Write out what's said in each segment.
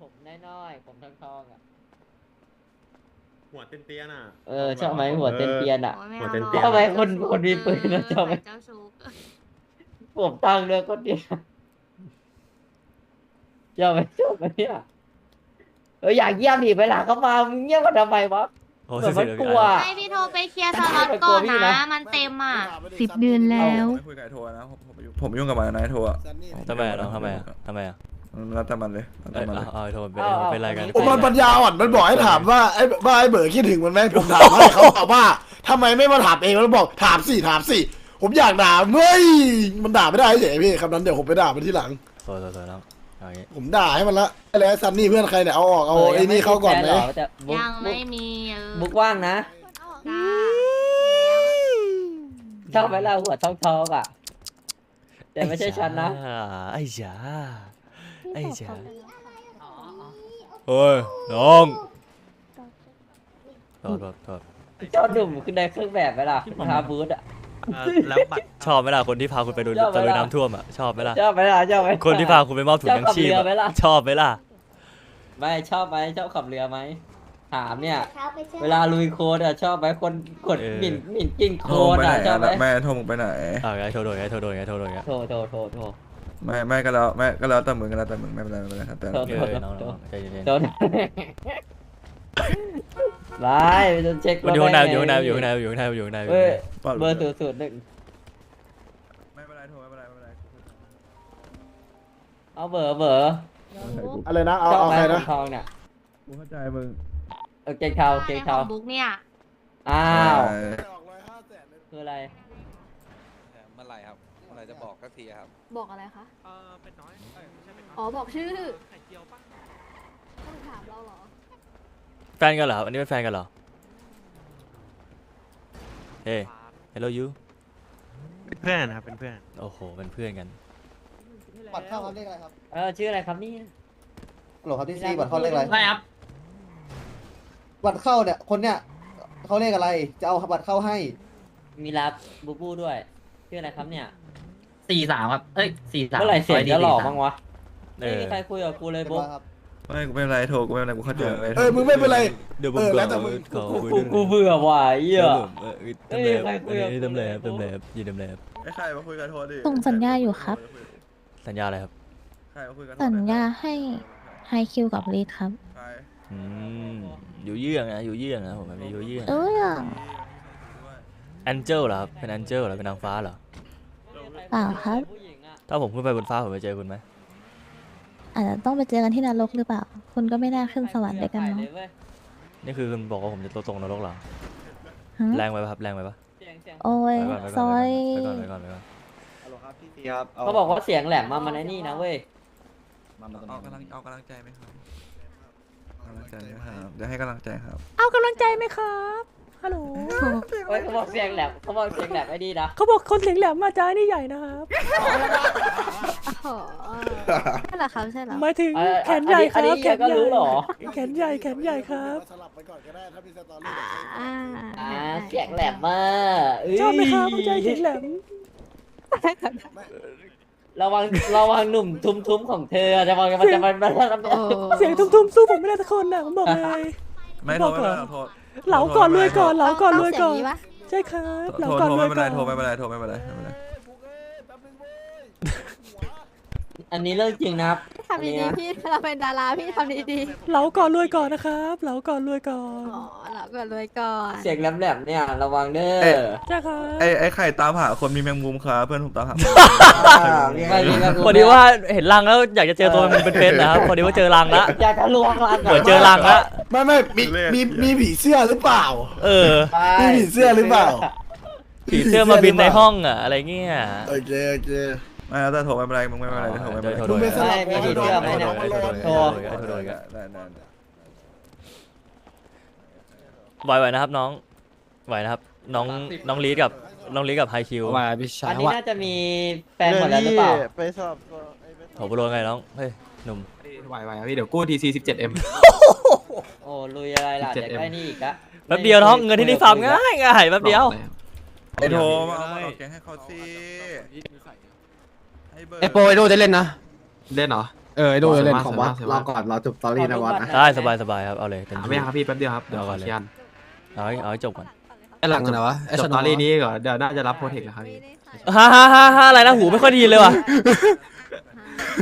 ผมน้อยๆผมทองทองๆอะ หัวเตี้ยๆน่ะเออชอบไหมหัวเตียนเตียนๆอะ โอ้ยไม่หัวเอาเต้นหรอกเตี้ยชอบไหมคนคนมีปืนนะชอบไหมเจ้าชู้ผมตั้งเลยก็เดียวชอบไหมชอบไหมเนี่ยเอออยากเยี่ยมอีกเวลาเขามามึงเยี่ยมกันทำไมวะ โอ้เหมือนมันเสียกลัว ให้พี่โทรไปเคลียร์สล็อตก่อนนะ มันเต็มอะ สิบเดือนแล้ว ไม่คุยกับไอ้โทรนะผมผมยุ่งผมยุ่งกับมันนะไอ้โทรอะทำไมอะน้องทำไมอะทำไมอะ มันรับแต่มันเลยรับเอ้แต่ยมันเลย เอาเอาโทรเป็นเอาเอาเป็นไรกันเอามันปัญญาอ่อนมันบอกให้ถามว่าไอ้ว่าไอ้เบิร์ดคิดถึงมันไหมผมถามให้เขาตอบว่าทำไมไม่มาถามเองแล้วบอกถามสิถามสิผมอยากด่าเฮ้ยมันด่าไม่ได้เฉยพี่คำนั้นเดี๋ยวผมไปด่ามันที่หลัง โทษโทษโทษน้องเอาอย่างงี้ผมด่าให้มันละไอ้แล้วซันนี่เพื่อนใครเนี่ยเอาออกเอาไอ้นี่เข้าก่อนไหมยังแต่บุ๊กยังบุ๊ไม่กมีเออบุ๊กว่างนะจ้าชอบไหมล่ะหัวทองทองๆอะ แต่ไม่ใช่ฉันนะไอ้จ๋า ไอ้จ๋าเฮ้ยน้องโทษโทษโทษชอบหนุ่มคือในเครื่องแบบไหมล่ะพาบูธอะแล้วบัตรชอบไหมล่ะคนที่พาคุณไปดูชอบไหมตะลุยล่ะน้ำท่วมอะชอบไหมล่ะ ชอบไหมล่ะชอบไหม คนที่พาคุณไปมอบถุงยังชีพชอบขับเรือไหมล่ะ อะชอบไหมล่ะ ไม่ชอบไหมชอบขับเรือไหมถามเนี่ยเวลาลุยโคลนอะชอบไหมคนกดหมิ่นหมิ่นกิ้งโคโทลรนไปไหนอะชอบไหมอะแม่โทรมึงไปไหนอ่าไงโทรโดนไงโทรโดนไงโทรโดนไงโทรโทรโทรโทร ไม่ไม่ก็แล้วไม่ก็แล้วแต่มึงก็แล้วแต่มึงไม่เป็นไรไม่เป็นไรครับแต่โทรเออน้องน้องใจเย็นโทรไล่ไปจนเช็คๆมันอยู่ข้างในอยู่ข้างในอยู่ข้างในอยู่ข้างในอยู่ข้างในอยู่เว้ยข้างในเบอร์ศูนย์ศูนย์หนึ่งไม่เป็นไรโทรไม่เป็นไรไม่เป็นไรเอาเบอร์เบอร์อะไรนะเอาชอบเอาไหมใครทนะองทองเนี่ยกูเข้าใจมึงเออเกงเทาเกงขเทาองบุ๊กเนี่ย อ้าว เออ คืออะไร เมื่อไหร่ครับ เมื่ อไหร่จะบอกสักทีครับ บอกอะไรคะ เออเป็นน้อยเอ้ยไม่ใช่เป็นน้อยอ๋อบอกชื่อ ไข่เจียวปะต้องถามเราเหรอ แฟนกันเหรอครับอันนี้เป็นแฟนกันเหรอ เฮ้ hello you เป็นเพื่อนครับเป็นเพื่อน โอ้โห เป็นเพื่อนกัน บัตรเข้าเขาเลขอะไรครับเออชื่ออะไรครับนี่ฮัลโหลครับที่ซีบัตรเข้าเลขอะไร ไม่ครับบัตรเข้าเนี่ยคนเนี่ยเขาเลขอะไร จะเอาบัตรเข้าให้ มีรับบูบูด้วยชื่ออะไรครับเนี่ย สี่สามครับ เอ้ยสี่สามเมื่อไหร่เสียงจะหล่อบ้างวะเอไม่อมีใครคุยกับกูเลยเป็นบุ๊กว่าครับไม่กูไม่เป็นไรโทรกูไม่เป็นไรกูเข้าใจเออมึงไม่เป็นไร เดี๋ยวผมเออขอแล้วแต่มึง ขอกูคุยกูด้วยกูเบื่อว่ะไอ้เหี้ยครับผมเออเต็มเลยไม่มีใครคุยกับอันนี้เต็มเลยครับกู เต็มเลเลยยครับยีเต็มเลยครับไอ้ใครมาคุยกับโทรดิส่งสัญญาอยู่ครับ สัญญาอะไรครับใครมาคุยกับโทรสัญญาให้ไฮคิวกับลีดครับ ใครอืมอยู่เยื่องนะอยู่เยื่องนะผมแบบนี้อยู่เยื่องเอ้ย แองเจลเหรอครับเป็นแองเจลเหรอเป็นนางฟ้าเหรอ เปล่าครับผู้หญิงอะถ้าผมขึ้นไปบนฟ้าผมไปเจอคุณไหมอาจจะต้องไปเจอกันที่นรกหรือเปล่า คุณก็ไม่น่าขึ้นสวรรค์ด้วยกันเนาะเลยว้ยนี่คือคุณบอกว่าผมจะตกนรกเหรอฮะแรงไปปะครับแรงไปปะเสียงเสียงโอ้ยไปก่อนไปซก่ออนย ไปก่อนไปก่อนไปก่อนฮัลโหลครับที่ซีครับเขาบอกว่าเสียงแหลมมามันไอ้นี่นะเว้ย มามาตรงเอากำลังเอากำลังใจไหมครับกำลังใจไหมครับเดี๋ยวให้กำลังใจครับ เอากำลังใจไหมครับ ฮัลโหลเฮ้ยเขาบอกเสียงแหลมเขาบอกเสียงแหลมไอ้ดีนะเขาบอกคนเสียงแหลมมาจ้านี่ใหญ่นะครับใช่เหรอครับใช่เหรอหมายถึงแขนใหญ่ครับแขนใหญ่ก็รู้เหรอแขนใหญ่แขนใหญ่ครับ สลับไปก่อนก็ได้ถ้ามีสตอรี่อ่าอ่าเสียงแหลมมากชอบไหมครับผู้ชายเสียงแหลมระวังระวังหนุ่มทุ้มๆของเธอจะมองมันจะมันมันมันเสียงทุ่มๆสู้ผมไม่ได้สักคนน่ะผมบอกเลย ไม่โทรไม่เป็นไรโทร เหลาก่อนรวยก่อนเหลาก่อนรวยก่อนเาเสีงนี้ปะใช่ครับเหโทลารก่อนโทรรวไม่ยเป็นก่ไรอน โทรไม่เป็นไรโทรไม่เป็นไรไม่เป็นไร อันนี้เรื่องจริงนะครับ ทำดีๆพี่เราเป็นดาราพี่ทำดีเหลาก่อนรวยก่อนนะครับเหลาก่อนรวยก่อนๆอ๋อเราก็รวยก่อนเสียงแหลมๆเนี่ย ระวังเด้อใช่ครับไอ้ไอ้ไข่ตามหาคนมีแมงมุมครับเพื่อนผมตามหาไม่มีนะพอดีว่าเห็นรังแล้วอยากจะเจอตัวมันเป็นๆนะครับพอดีว่าเจอรังละอยากจะลวงรังเหมือนเจอรังละไม่ไม่มีมีมีผีเสื้อหรือเปล่า เออมีผีเสื้อหรือเปล่าผีเสื้อมาบินในห้องอะอะไรเงี้ยโอเคโอเค ไม่แล้วแต่โทรไม่เป็นไรมึงไม่เป็นไรโทรไม่เป็นไรมึงไปสลับไม่มีเสื้อไหมเนี่ยโทรได้ได้ได้ได้ไหวไหวนะครับน้องไหวนะครับ น้องน้องลีดกับน้องลีดกับไฮคิวมาพี่ชาอัยนนี้น่าจะมีแฟนหมดแล้วหรือเปล่าไปสอบโหโปรไงน้องเฮ้ยหนุ่มไหวไหวครับพี่เดี๋ยวกู้ทีซีสิบเจ็ดเอ็มโอ้ลุยอะไรล่ะ 17M เดี๋ยวได้นี่อีกละแป๊บเดียวน้องเงินที่นี่ฟาร์มง่ายง่ายแป๊บเดียวไอ้โทรมาเอามาเอาแกงให้เขาสิให้เบอร์ ไอโปรไอโดจะเล่นนะ เล่นเหรอ เออดูเล่นของวัวัดดเราก่อนเราจบสตอรี่นะวัดนะได้สบายสบายครับเอาเลยเต็มที่ไม่ครับพี่แป๊บเดียวครับเดี๋ยวเอาก่อนเลยเคียนเอาให้เอาให้จบก่อนไอ้หลังจบวะจบสตอรี่นี้ก่อนเดี๋ยวน่าจะรับโปรเทคแล้วครับพี่ฮ่าฮ่าฮ่าฮ่าอะไรนะหูไม่ค่อยไดีเลยว่ะ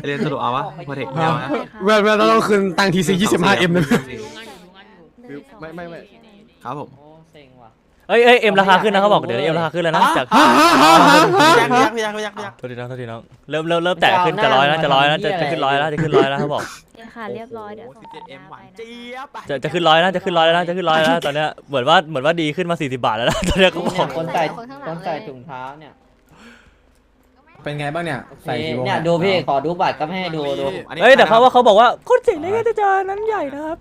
เรียนสรุปเอาวะโปรเทคไม่เอานะเว้ยเว้ยเราต้องคืนตังทีซียี่สิบห้าเอ็มนะไม่ไม่ไม่ครับผมโอ้ เซ็งว่ะเอ้ยเอ้ยเอ็มราคาขึ้นนะเขาบอกเดี๋ยวเอ็มราคาขึ้นแล้วนะจากยักยักยักยักยักโทษทีน้องโทษทีน้องเริ่มเริ่มเริ่มแตะขึ้นจะร้อยแล้วจะร้อยแล้วจะจะขึ้นร้อยแล้วจะขึ้นร้อยแล้วเขาบอกค่ะเรียบร้อยเดี๋ยวสิบเจ็ดเอ็มหวานเจี๊ยบจะจะขึ้นร้อยแล้วจะขึ้นร้อยแล้วนะจะขึ้นร้อยแล้วนะตอนเนี้ยเหมือนว่าเหมือนว่าดีขึ้นมา40บาทแล้วนะตอนเนี้ยเขาบเนี่อยกคนใส่คนใส่ถุงเท้าเนี่ยเป็นไงบ้างเนี่ยใส่กี่โมงเนี่ยดูพี่ขอดูบัตรก็ไม่ให้ดูดูเอ้ยแต่เขาว่าเขาบอกว่าคนเสียงเล็กจะจานั้นใหญ่นะครับ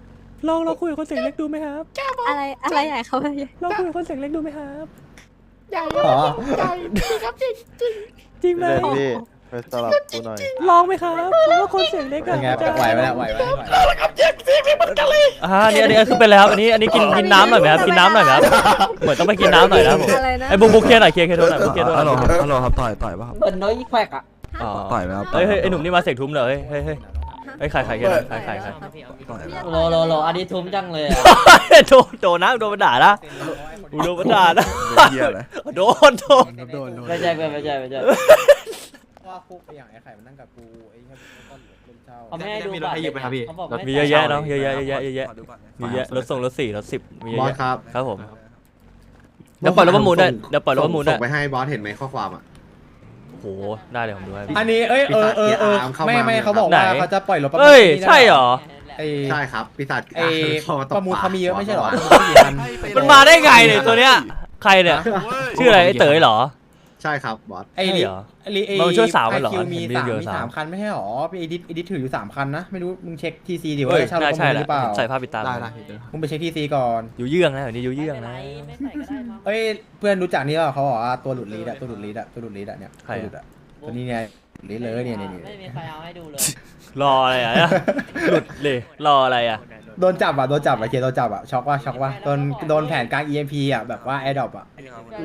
ลองลองคุยกับคนเสียงเล็กดูไหมครับอะไรอะไรใหญ่เขาไปลองคุยกับคนเสียงเล็กดูไหมครับอ๋อจริงไหมพี่ไปสลับกูหน่อยลองไหมครับเพราะว่าคนเสียงเล็กเป็อะนไงจะไหวไหมเนี่ยไหวไหมไหวอ่าอันนี้อันนี้คือเป็นแล้วอันนี้อันนี้กินกินน้ำหน่อยไหมครับกินน้ำหน่อยไหมครับเหมือนต้องไปกินน้ำหน่อยนะครับผมอะไรนะไอ้บุกบุกเคลียร์หน่อยเคลียร์เคลียร์โทษหน่อยบุกเคลียร์โทษหฮัลโหลน่อยครับฮัลโหลครับต่อยต่อยป่ะครับเปิดน้อยแควกอะอ๋อต่อยไหมครับเฮ้ยเฮ้ยไอ้หนุ่มนี่มาเสกทุ้มเลยเฮ้ย เฮ้ยเฮ้ยใครใครกันใครใครใครต่อยไหมโลโลโลอันนี้ทุ่มจังเลยอะโดนโดนนะโดนมันด่านะโดนมันด่านะเป็นเหี้ยอะไรโดนโดนโดนโดนไม่ใช่ไม่ใช่ไม่ใช่ว่าคุกไปอย่างไอ้ไข่มันนั่งกับกูไอ้แค่ต้นต้นเช่าเขาไม่ให้ดูมีรถให้ยืมไหมครับพี่เขาบอกมีเยอะแยะเนาะเยอะแยะเยอะแยะเยอะแยะขอดูก่อนนะมีเยอะรถส่งรถสี่รถสิบมีเยอะบอสแยะครับ ครับผมเดี๋ยวปล่อยรถประมูลได้วยเดี๋ยวปล่อยรถประมูลได้วยส่งไปให้บอสเห็นไหมข้อความอะ โอ้โหได้เลยผมดูให้อันนี้เอ้ยเออเออเออไม่ไม่เขาบอกว่าไหน เขาจะปล่อยรถประมูลเฮ้ย ที่นี่ใช่เหรอ ไอ้ใช่ครับปีศาจไอ้เข้ามาตบประมูลเขามีเยอะไม่ใช่เหรอปากกี่พันมันมาได้ไงเนี่ยตัวเนี้ย ใครเนี่ย ชื่ออะไรไอ้เต๋อเหรอ ใช่ครับบอสไอ้ใช่ลิเหรอไอ้ลิไอ้มันช่วยสาวมันเหรอไคิวมีเห็นมีสามเยอะมีสามสามคันไม่ใช่หรอพี่ไอดิไอดิถืออยู่สามคันนะ ไม่รู้มึงเช็คทีซีดิว่าเฮ้ยเช่ารถน่าประใช่มูลแหหละรือเปล่าใส่ผ้าปิดตาได้ได้เดี๋ยวมึงไปเช็คทีซีก่อนอยู่เยื่องนะแบบนี้อยู่เยื่องนะไม่ใส่ก็ได้มั้งเอ้ยเพื่อนรู้จักนี่เปล่าเขาบอกว่าตัวหลุดลีดอะตัวหลุดลีดอะตัวหลุดลีดอะเนี่ยใครตัวหอะลุดอะตัวนี้เนี่ยหลุดลีดเลยเนี่ยเนี่ยเนี่ยไม่มีใครเอาให้ดูเลย รออะไรอะหลุดเลยรออะไรอะ โดนจับอะโดนจับอะเคโดนจับอะช็อกว่าช็อกว่าโดนโดนแผนกลาง EMP อะแบบว่าแอร์ดรอปอะ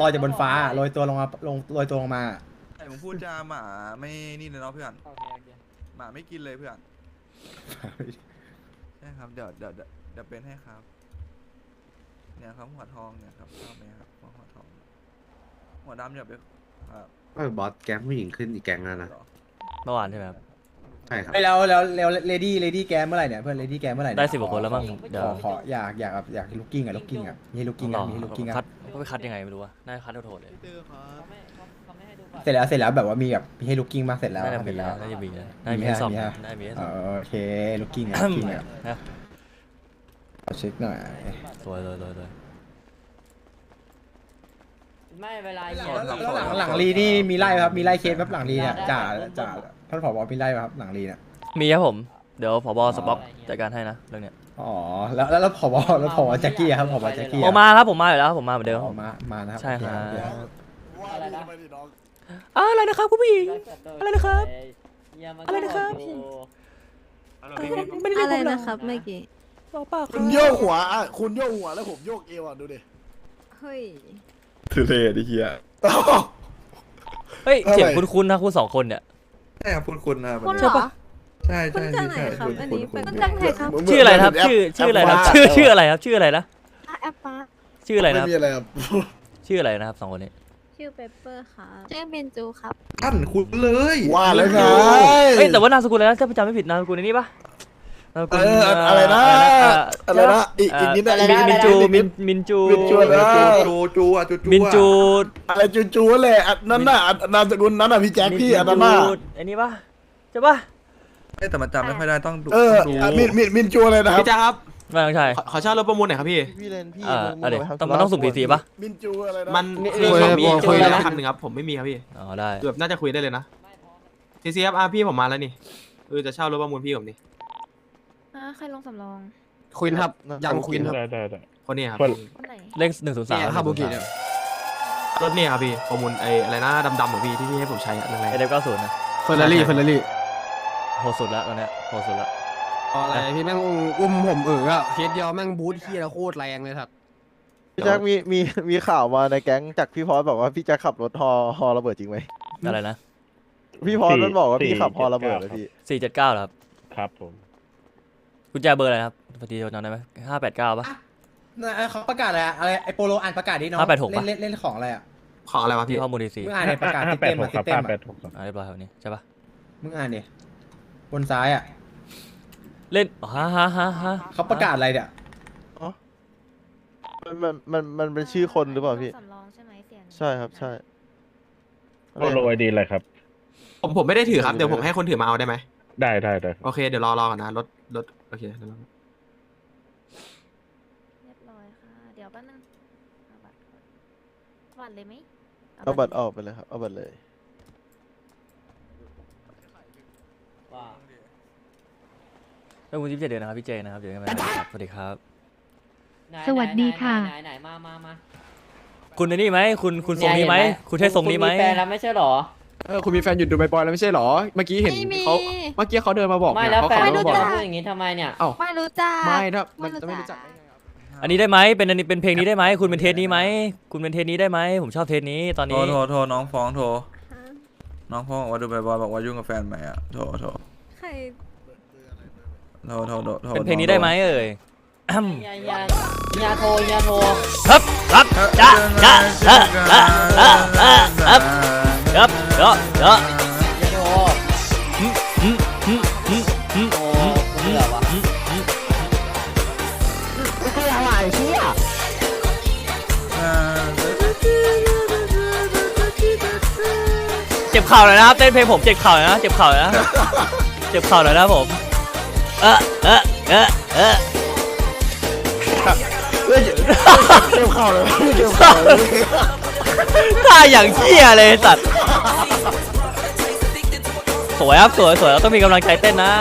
ลอยจากบนฟ้าอะลอยตัวลงมาลงลอยตัวลงมาไอ้มึงพูดจาหมาไม่นี่เลยเนาะเพื่อนหมาไม่กินเลยเพื่อนใช่ครับเดี๋ยวเดี๋ยวเดี๋ยวเดี๋ยวเป็นให้ครับ เนี่ยครับหัวทองเนี่ยครับชอบไหมครับหัวหัวทอง หัวดำอย่าไปครับเออบอสแก๊งผู้หญิงขึ้นอีกแก๊งแล้วนะเมื่อวานใช่ไหมครับ ใช่ครับไอ้แล้วแล้วแล้วเลดี้เลดี้แกมเมื่อไหร่เนี่ยเพื่อนเลดี้แกมเมื่อไหร่เนี่ยได้สิบกว่าคนแล้วมั้งเดี๋ยวขอขออยากอยากแบบอยากลูกกิ้งอะลูกกิ้งอะมีลูกกิ้งรอะอมีลูกกิ้งคัอะดเขาไปคัดยังไงไม่รู้ว่าน่าจะคัดโทษเลยเขาไม่เขาเขาไม่ให้ดูบัตรเสร็จแล้วเสร็จแล้วแบบว่ามีแบบมีให้ลูกกิ้งมาเสร็จแล้วน่าจะเสมีร็จแล้วน่าจะมีนะน่าจะมีให้สอบน่าจะมีให้สเออบอโอเคลูกกิ้งอะลูกกิ้งอะนะขอเช็คหน่อยสวยเลยเลยเลยไม่เวลาหเขียนลังหลังหลังรีนี่มีไล่ไหมครับมีไล่เคสแบบหลังรีเนี่ยจ่าจ่า ท่านผบมีไล่ไหมครับหลังรีเนี่ยมีครับผม เดี๋ยวผบสป็อกจัดการให้นะเรื่องเนี้ยอ๋อแล้วแล้วแล้วผบแล้วผบแจ็คกี้อะครับผบแจ็คกี้ออกมาครับผมมาอยู่แล้วผมมาเหมือนเดิมออกมามานะครับใช่ครับโอเอะไรนะ อ้าวอะไรนะครับคุณผู้หญิง อะไรนะครับอย่ามาอะไรนะครับดูไม่ได้เรียอะกไรผมเหรอนะครับเมื่อกี้บอกเปล่าคคุรับณโยกหัวอะคุณโยกหัวแล้วผมโยกเอวอะดูดิเฮ้ย ทุเรศไอ้เหี้ยเฮ้ยอะไรเสียงคุ้นๆนะคุณสองคนเนี่ย ใช่ครับคุณคุณนะคุณเหรอ ใช่คุใช่ณจากไหนใช่ครับคุณอันคุณนี้คุเป็ณนจากไหน ครับ ชื่ออะไรนะครับ ชื่อชื่ออะไรนะครับชื่อชื่ออะไรครับชื่ออะไรนะอะแอปปาชื่ออะไรนะคไม่รับมีอะไรครับ ชื่ออะไรนะครับสองคนนี้ชื่อเปเปอร์ครับชื่อเบนจูครับ ท่านคุณเลยว่าแล้วไง เอ้ยแต่ว่านามสกุลอะไรนะถ้าจำไม่ผิดนามสกุลในนี้ปะนามสกุ เอลออะไรนะเอะไรนะอีกอีกนิดนะเอ่อีอกนิดมินจูมินมินจูมินจูอะไรนะจูจูอะจูจูมินจูอะไรจูจูๆเลยอันนั้นน่ะอันนามสกุลนั้นน่ะพี่แจ็คพี่อันนั้นน่ะอันนี้ปะใช่ปะเอ้ยแต่มันจำไม่ค่อยได้ต้องดูเออดูอะมินมินมินจูอะไรนะครับพี่จ้าครับไม่ต้องใช่ขอขอเช่ารถประมูลหน่อยครับพี่พี่เลนพี่เออเอาดี๋ยวต้องมันต้องสุ่มพีซีปะมินจูอะไรนะมันนี่คือผมมีคุคุยยแล้วแล้วคันหนึ่งครับผมไม่มีครับพี่อ๋อได้แบบน่าจะคุยได้เลยนะทีซีครับอะพี่ผมมาแล้วนี่เออจะเช่ารถประมูลพี่ผมนี่อ่า ใครลงสำรองควินครับยังควินครับคนนี้ครับคนไหนเลขหนึ่งศูนย์สาม เนี่ยครับบุกิเนี่ยรถเนี่ยครับพี่ประมูลไอ้อะไรนะดำๆของพี่ที่พี่ให้ผมใช้อะแรงเอเดฟเก้าศูนย์นะเฟอร์รารี่เฟอร์รารี่โหดสุดละตอนเนี้ยโหดสุดละ อะไรพี่แม่งอุ้มผมเอออะเคสเดียวแม่งบูทเฮียแล้วโคตรแรงเลยครับพี่แจ็คมีมีมีข่าวมาในแก๊งจากพี่พอสบอกว่าพี่แจ็คขับรถฮอฮอระเบิดจริงไหมอะไรนะพี่พอสมันบอกว่าพี่ขับฮอระเบิดเลยพี่สี่เจ็ดเก้าครับ ครับผม กุญแจเบอร์อะไรครับพอดีจำได้ไหมห้าแปดเก้าปะน่ะเขาประกาศอะไรอะอะไรไอโปโลอ่านประกาศดิน้องห้าแปดหกเล่ปะนเล่นเล่นของอะไรอะของอะไรวะที่พี่ ข้อมูลดีซีมึงอ่านในประกาศที่เต็มอะที่เต็มอะอ่าเรียบร้อยครับนี่ใช่ปะมึงอ่านดิบนซ้ายอะเล่นอ๋อฮะฮะฮะฮะเขาประกาศอะไรเนี่ย มันมันมันมันเป็นชื่อคนหรือเปล่าพี่ สำรองใช่ไหมเสียงใช่ครับใช่โปโลไอดีอะไรครับ ผมผมไม่ได้ถือครับ เดี๋ยวผมให้คนถือมาเอาได้ไหมได้ได้ได้โอเคเดี๋ยวรอรอก่อนนะรถรถ โอเคเดี๋ยวรอเรียบร้อยค่ะ เดี๋ยวแป๊บนึงเอาบัตรก่อนบัตรเลยไหมเอาบัตรออกไปเลยครับ เอาบัตรเลย ว่าเอ้ยคุณยี่สิบเจ็ดเดือนนะครับพี่เจนะครับเดี๋ยวกันไปนะครับสวัสดีครับ ไหนสวัสดีค่ะ ไหนไหนไหนมามามาคุณในนี่ไหมคุณคุณทรงนี้ไหมเยเห็คุณใช่ทรงนี้ไหม คุณมีแฟนแล้วไม่ใช่เหรอ เออคุณมีแฟนอยู่ดูใบบอยแล้วไม่ใช่เหรอ เมื่อกี้เห็นไม่มี เขาเมื่อกี้เขาเดินมาบอกไม่เนี่ยแล้วเขาแฟนขับรรู้ถบอกจักว่าพูดอย่างนี้ทำไมเนี่ยเอ้าไม่รู้จัก ไม่นะมันไม่รู้จะไม่จักรู้จักได้ไงครับอันนี้ได้ไหมเป็นอันนี้เป็นเพลงนี้ได้ไหมคุณเป็นเทสนี้ไหมคุณเป็นเทสนี้ได้ไหมผมชอบเทสนี้ตอนโทรนี้โทรโทรน้องฟ้องโทรน้องฟ้องบอกว่าดูบอยๆบอกว่ายุ่งกับแฟนใหม่อะโทรโทรใครโทรโทรโทรโทรเป็นเพลงนี้ได้ไหมเอ่ยอ้ำอย่าอย่าอย่าโทรอย่าโทร ครับครับจ้าจ้าเออเออ เออเออเออครับยะยะย่าโทรอืมอืมอืมอืมอืมโอ้เบื่อว่ะเจ็บเข่าหน่อยนะครับเต้นเพลงผมเจ็บเข่าหน่อยนะ เจ็บเข่าหน่อยนะ เจ็บเข่าหน่อยนะผม เออเออเออเออเต็มเข่าเลยเต็มเข่าเลย ท่าอย่างเชี่ยเลยสัตว์สวยครับสวยสวยเราต้องมีกำลังใจเต้นนะ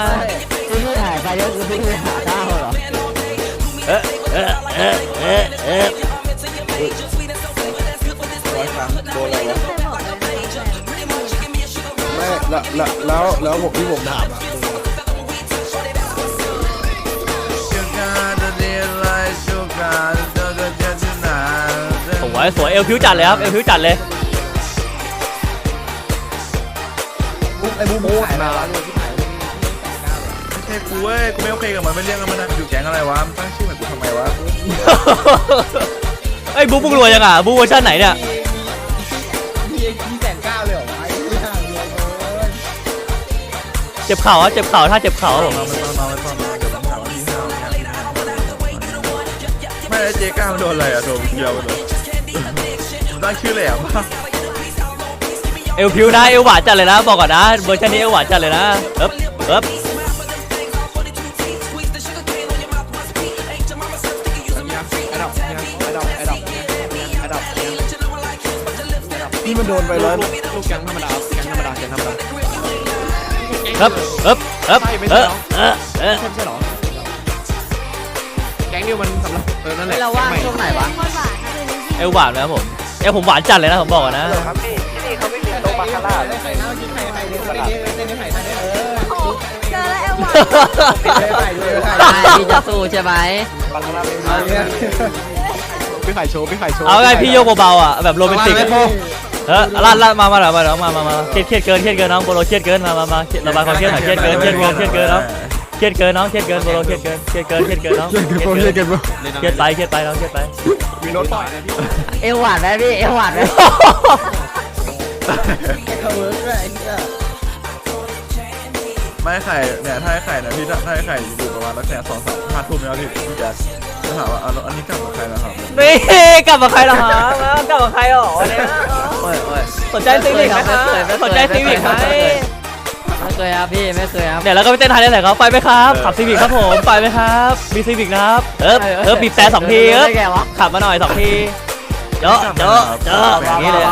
พี่ไม่ถ่ายไปเยอะคือพี่ไม่หาข้าวเหรอเออเออเออเออเออร้อยครั้งโดนอะไรวะไม่แล้วแล้วแล้วแล้วผมที่ผมถามอะ วยสวยเอวพิวจัดเลยครับเอวพิวจัดเลยบุ๊กไอ้บุ๊กบุ๊กขายมาแล้วไม่ใช่กูเว้ยกูไม่โอเคกับมันไม่เรียกกันมันนะอยู่แก๊งอะไรวะมันตั้งชื่อเหมือนกูทำไมวะไอ้ยบุ๊กบุ๊กรวยยังอะบุ๊กเวอร์ชันไหนเนี่ยมีมีแสนเก้าเลยเหรอวะไอ้เหี้ยรวยเกินเจ็บเข่าอะเจ็บเข่าถ้าเจ็บเข่าครับผมนอนไม่ต้องนอนไม่ต้องนอนเดี๋ยวต้องถามว่าพี่ห้าวเนี่ยไม่ไอ้เจ๊ก้ามันโดนอะไรอะโดนเดียวเลยมัน ตั้งชื่อแหลมปะเอวพิวนะเอวหวานจัดเลยนะ บอกก่อนนะเวอร์ชันนี้เอวหวานจัดเลยนะเอ๊บเอ๊บนี่มันโดนไปแล้วลูกแก๊งธรรมดาแก๊งธรรมดาแก๊งธรรมดาเอ๊บเอ๊บเอ๊บเอ๊บเอ๊บเอ๊บใช่ไม่ใช่เหรอแก๊งเดียวมันสำหรับเออนั่นแหละเราว่างแก๊งช่วงไหนวะโคตรหวานนะดูนี่สิเอวหวานนะครับผม เอวผมหวานจัดเลยนะผมบอกก่อนนะ ครับพี่ที่นี่เขาไม่มีโต๊ะบาคาร่าเลยไข่น้ำกินไข่ไข่เดี๋ยวเต้นนี้เต้นนี้ไข่ไข่เออเจอแล้วเอลหวานเลยไข่เลยไข่ได้พี่จะสู้ใช่ไหมบาคาร่าเป็นเนี่ยพี่ไข่โชว์พี่ไข่โชว์เอาไงพี่โยกเบาๆอะแบบโรแมนติกเออลาดลาดมามาเดี๋ยวมาเดี๋ยวมามามาเครียดเครียดเกินเครียดเกินน้องโบโลเครียดเกินมามามาระบายความเครียดหน่อยเครียดเกินเครียดเกินเครียดเกินน้อง เครียดเกินน้องเครียดเกินโบโลเครียดเกินเครียดเกินเครียดเกินน้องเครียดเกินเครียดไปเครียดไปน้องเครียดไปมีรถปล่อยนะพี่เอวหวานไหมพี่เอวหวานไหมเขาเวิร์กด้วยไอ้เนี่ยไม่ไข่เนี่ยถ้าให้ไข่เนี่ยพี่ถ้าให้ไข่อยู่ประมาณรักเนี่ยสองสามห้าทุ่มแล้วพี่พี่แจ๊คจะถามว่าเอาแล้วอันนี้กลับกับใครนะครับนี่กลับมาใครล่ะฮะกลับมาใครหรอเนี่ยโอ้ยโอ้ยสนใจซีวิกไหมคะสนใจซีวิกไหม ไม่เคยครับพี่ไม่เคยครับ เดี๋ยวเราก็ไปเต้นไทยได้เลยครับไปไหมครับ ขับซีวิกครับผมไปไหมครับมีซีวิกนะครับเออเออบีบแต่สองทีเออได้ไงวะขับมาหน่อยสองทีเจาะเจาะเจาะอย่างนี้เลย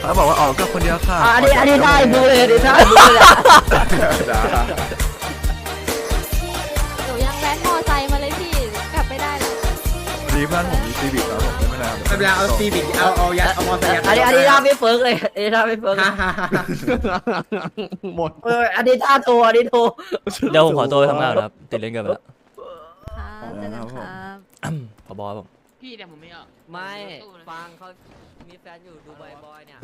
เขาบอกว่าออกกับคนเดียวค่ะอันนี้อันนี้ได้บูเลยอันนี้ได้บูเลยอะด่าหนูยังแว้นมอไซค์มาเลยพี่กลับไม่ได้แล้วดีเพื่อนผมมีซีบิกแล้วผมไม่ได้ไม่ เวลาเอาซีบิดเอาเอายัเอามอเตอร์ยัอันนี้อันนี้ท่าไม่เฟิร์กเลยอันนี้ท่าไม่เฟิร์กฮ่าฮ่าฮ่าหมดเอออันนี้ท่าโทอันนี้โทเดี๋ยวผมขอตัวทำงานก่นะครับติดเล่นกันไปแล้วครับเจอครับขอยผมพี่แต่ผมไม่ออกไม่ฟังเขามีแฟนอยู่ดูบอยบอยเนี่ย